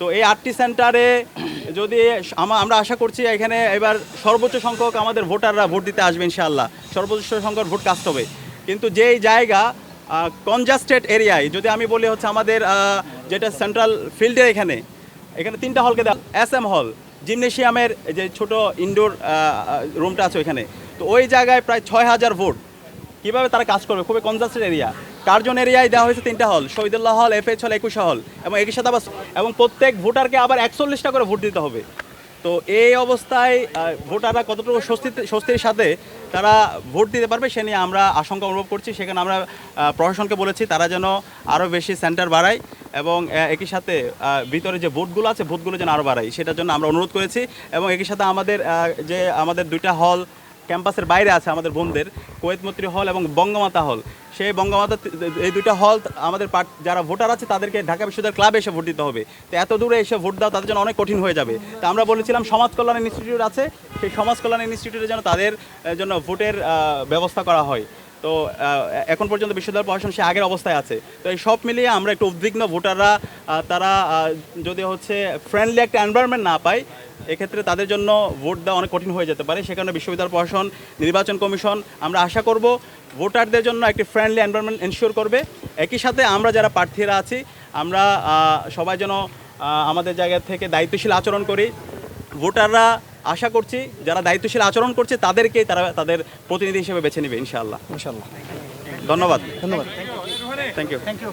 তো এই আটটি সেন্টারে যদি আমরা আশা করছি এখানে এবার সর্বোচ্চ সংখ্যক আমাদের ভোটাররা ভোট দিতে আসবে ইনশাআল্লাহ। সর্বোচ্চ সংখ্যক ভোট কাস্ট হবে। কিন্তু যেই জায়গা কনজাস্টেড এরিয়ায়, যদি আমি বলি হচ্ছে আমাদের যেটা সেন্ট্রাল ফিল্ডের এখানে এখানে তিনটা হলকে দেওয়া এস এম হল, জিমনেশিয়ামের যে ছোট ইনডোর রুমটা আছে ওইখানে। তো ওই জায়গায় প্রায় ছয় হাজার ভোট কীভাবে তারা কাজ করবে? খুবই কনজাস্টেড এরিয়া কার্জন এরিয়ায় দেওয়া হয়েছে তিনটা হল শহীদুল্লাহ হল এফ এইচ হল একুশা হল এবং একই সাথে আবার এবং প্রত্যেক ভোটারকে আবার একচল্লিশটা করে ভোট দিতে হবে। তো এই অবস্থায় ভোটাররা কতটুকু স্বস্তিতে স্বস্তির সাথে তারা ভোট দিতে পারবে সে নিয়ে আমরা আশঙ্কা অনুভব করছি। সেখানে আমরা প্রশাসনকে বলেছি তারা যেন আরও বেশি সেন্টার বাড়ায় এবং একই সাথে ভিতরে যে ভোটগুলো আছে, ভোটগুলো যেন আরও বাড়ায়। সেটার জন্য আমরা অনুরোধ করেছি এবং একই সাথে আমাদের যে আমাদের দুইটা হল ক্যাম্পাসের বাইরে আছে আমাদের বোনদের, কোয়েত মৈত্রী হল এবং বঙ্গমাতা হল। সেই বঙ্গমাতা এই দুইটা হল আমাদের পার্ট যারা ভোটার আছে তাদেরকে ঢাকা বিশ্ববিদ্যালয় ক্লাবে এসে ভোট দিতে হবে। তো এত দূরে এসে ভোট দেওয়া তাদের জন্য অনেক কঠিন হয়ে যাবে। তো আমরা বলেছিলাম সমাজ কল্যাণ ইনস্টিটিউট আছে, সেই সমাজ কল্যাণ ইনস্টিটিউটে যেন তাদের জন্য ভোটের ব্যবস্থা করা হয়। তো এখন পর্যন্ত বিশ্ববিদ্যালয় প্রশাসন সে আগের অবস্থায় আছে। তো এই সব মিলিয়ে আমরা একটু উদ্বিগ্ন ভোটাররা তারা যদি হচ্ছে ফ্রেন্ডলি একটা এনভায়রনমেন্ট না পায় এক্ষেত্রে তাদের জন্য ভোট দেওয়া অনেক কঠিন হয়ে যেতে পারে। সেখানে বিশ্ববিদ্যালয় প্রশাসন নির্বাচন কমিশন আমরা আশা করব ভোটারদের জন্য একটি ফ্রেন্ডলি এনভায়রনমেন্ট এনশিওর করবে। একই সাথে আমরা যারা প্রার্থীরা আছি আমরা সবাই যেন আমাদের জায়গা থেকে দায়িত্বশীল আচরণ করি। ভোটাররা আশা করছি যারা দায়িত্বশীল আচরণ করছে তাদেরকেই তারা তাদের প্রতিনিধি হিসেবে বেছে নেবে ইনশাআল্লাহ। ইনশাল্লাহ ধন্যবাদ। ধন্যবাদ। Thank you thank you